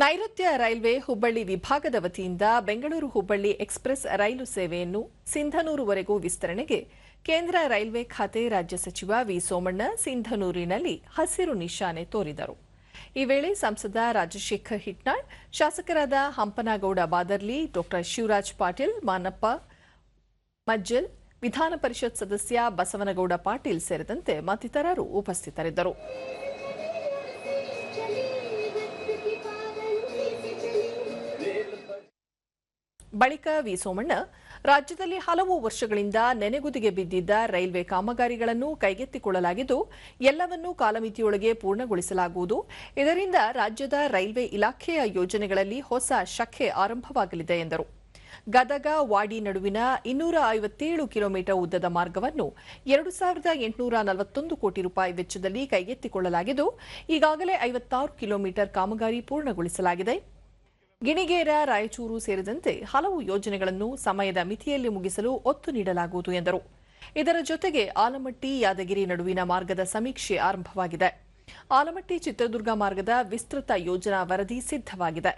ನೈಋತ್ಯ ರೈಲ್ವೆ ಹುಬ್ಬಳ್ಳಿ ವಿಭಾಗದ ವತಿಯಿಂದ ಬೆಂಗಳೂರು ಹುಬ್ಬಳ್ಳಿ ಎಕ್ಸ್ಪ್ರೆಸ್ ರೈಲು ಸೇವೆಯನ್ನು ಸಿಂಧನೂರುವರೆಗೂ ವಿಸ್ತರಣೆಗೆ ಕೇಂದ್ರ ರೈಲ್ವೆ ಖಾತೆ ರಾಜ್ಯ ಸಚಿವ ವಿ ಸೋಮಣ್ಣ ಸಿಂಧನೂರಿನಲ್ಲಿ ಹಸಿರು ನಿಶಾನೆ ತೋರಿದರು. ಈ ವೇಳೆ ಸಂಸದ ರಾಜಶೇಖರ್ ಹಿಟ್ನಾಳ್, ಶಾಸಕರಾದ ಹಂಪನಗೌಡ ಬಾದರ್ಲಿ ಡಾ ಶಿವರಾಜ್ ಪಾಟೀಲ್, ಮಾನಪ್ಪ ಮಜ್ಜಲ್, ವಿಧಾನ ಪರಿಷತ್ ಸದಸ್ಯ ಬಸವನಗೌಡ ಪಾಟೀಲ್ ಸೇರಿದಂತೆ ಮತ್ತಿತರರು ಉಪಸ್ಥಿತರಿದ್ದರು. ಬಳಿಕ ವಿ ಸೋಮಣ್ಣ ರಾಜ್ಯದಲ್ಲಿ ಹಲವು ವರ್ಷಗಳಿಂದ ನೆನೆಗುದಿಗೆ ಬಿದ್ದಿದ್ದ ರೈಲ್ವೆ ಕಾಮಗಾರಿಗಳನ್ನು ಕೈಗೆತ್ತಿಕೊಳ್ಳಲಾಗಿದ್ದು, ಎಲ್ಲವನ್ನೂ ಕಾಲಮಿತಿಯೊಳಗೆ ಪೂರ್ಣಗೊಳಿಸಲಾಗುವುದು. ಇದರಿಂದ ರಾಜ್ಯದ ರೈಲ್ವೆ ಇಲಾಖೆಯ ಯೋಜನೆಗಳಲ್ಲಿ ಹೊಸ ಶಖೆ ಆರಂಭವಾಗಲಿದೆ ಎಂದರು. ಗದಗ, ವಾಡಿ ನಡುವಿನ ಇನ್ನೂರ ಐವತ್ತೇಳು ಕಿಲೋಮೀಟರ್ ಉದ್ದದ ಮಾರ್ಗವನ್ನು ಎರಡು ಸಾವಿರದ ಎಂಟುನೂರ ನಲವತ್ತೊಂದು ಕೋಟಿ ರೂಪಾಯಿ ವೆಚ್ಚದಲ್ಲಿ ಕೈಗೆತ್ತಿಕೊಳ್ಳಲಾಗಿದ್ದು, ಈಗಾಗಲೇ ಐವತ್ತಾರು ಕಿಲೋಮೀಟರ್ ಕಾಮಗಾರಿ ಪೂರ್ಣಗೊಳಿಸಲಾಗಿದೆ. ಗಿಣಿಗೇರ, ರಾಯಚೂರು ಸೇರಿದಂತೆ ಹಲವು ಯೋಜನೆಗಳನ್ನು ಸಮಯದ ಮಿತಿಯಲ್ಲಿ ಮುಗಿಸಲು ಒತ್ತು ನೀಡಲಾಗುವುದು ಎಂದರು. ಇದರ ಜೊತೆಗೆ ಆಲಮಟ್ಟಿ, ಯಾದಗಿರಿ ನಡುವಿನ ಮಾರ್ಗದ ಸಮೀಕ್ಷೆ ಆರಂಭವಾಗಿದೆ. ಆಲಮಟ್ಟಿ ಚಿತ್ರದುರ್ಗ ಮಾರ್ಗದ ವಿಸ್ತೃತ ಯೋಜನಾ ವರದಿ ಸಿದ್ಧವಾಗಿದೆ.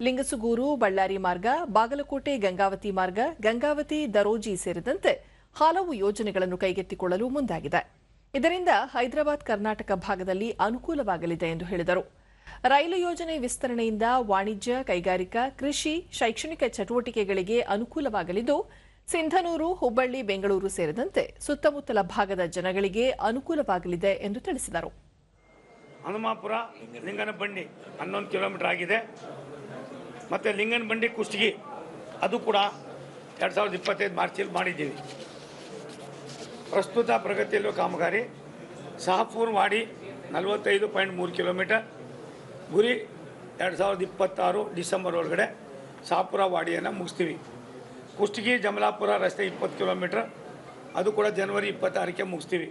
ಲಿಂಗಸುಗೂರು, ಬಳ್ಳಾರಿ ಮಾರ್ಗ, ಬಾಗಲಕೋಟೆ, ಗಂಗಾವತಿ ಮಾರ್ಗ, ಗಂಗಾವತಿ, ದರೋಜಿ ಸೇರಿದಂತೆ ಹಲವು ಯೋಜನೆಗಳನ್ನು ಕೈಗೆತ್ತಿಕೊಳ್ಳಲು ಮುಂದಾಗಿದೆ. ಇದರಿಂದ ಹೈದರಾಬಾದ್, ಕರ್ನಾಟಕ ಭಾಗದಲ್ಲಿ ಅನುಕೂಲವಾಗಲಿದೆ ಎಂದು ಹೇಳಿದರು. ರೈಲು ಯೋಜನೆ ವಿಸ್ತರಣೆಯಿಂದ ವಾಣಿಜ್ಯ, ಕೈಗಾರಿಕಾ, ಕೃಷಿ, ಶೈಕ್ಷಣಿಕ ಚಟುವಟಿಕೆಗಳಿಗೆ ಅನುಕೂಲವಾಗಲಿದ್ದು, ಸಿಂಧನೂರು, ಹುಬ್ಬಳ್ಳಿ, ಬೆಂಗಳೂರು ಸೇರಿದಂತೆ ಸುತ್ತಮುತ್ತಲ ಭಾಗದ ಜನಗಳಿಗೆ ಅನುಕೂಲವಾಗಲಿದೆ ಎಂದು ತಿಳಿಸಿದರು. ಹನುಮಾಪುರ, ಲಿಂಗನಬಂಡಿ ಹನ್ನೊಂದು ಕಿಲೋಮೀಟರ್ ಆಗಿದೆ. ಮತ್ತು ಲಿಂಗನಬಂಡಿ ಕುಷ್ಟಗಿ ಅದು ಕೂಡ ಎರಡು ಸಾವಿರದ ಇಪ್ಪತ್ತೈದು ಮಾರ್ಚಲ್ಲಿ ಮಾಡಿದ್ದೀವಿ. ಪ್ರಸ್ತುತ ಪ್ರಗತಿಯಲ್ಲಿರುವ ಕಾಮಗಾರಿ. ಸಹಪೂರ್ ಮಾಡಿ ನಲವತ್ತೈದು ಪಾಯಿಂಟ್ ಮೂರು ಕಿಲೋಮೀಟರ್. ಗುರಿ ಎರಡು ಸಾವಿರದ ಇಪ್ಪತ್ತಾರು ಡಿಸೆಂಬರ್ ಒಳಗಡೆ ಸಾಪುರ ವಾಡಿಯನ್ನು ಮುಗಿಸ್ತೀವಿ. ಕುಷ್ಟಗಿ ಜಮಲಾಪುರ ರಸ್ತೆ ಇಪ್ಪತ್ತು ಕಿಲೋಮೀಟ್ರ್. ಅದು ಕೂಡ ಜನವರಿ ಇಪ್ಪತ್ತಾರಕ್ಕೆ ಮುಗಿಸ್ತೀವಿ.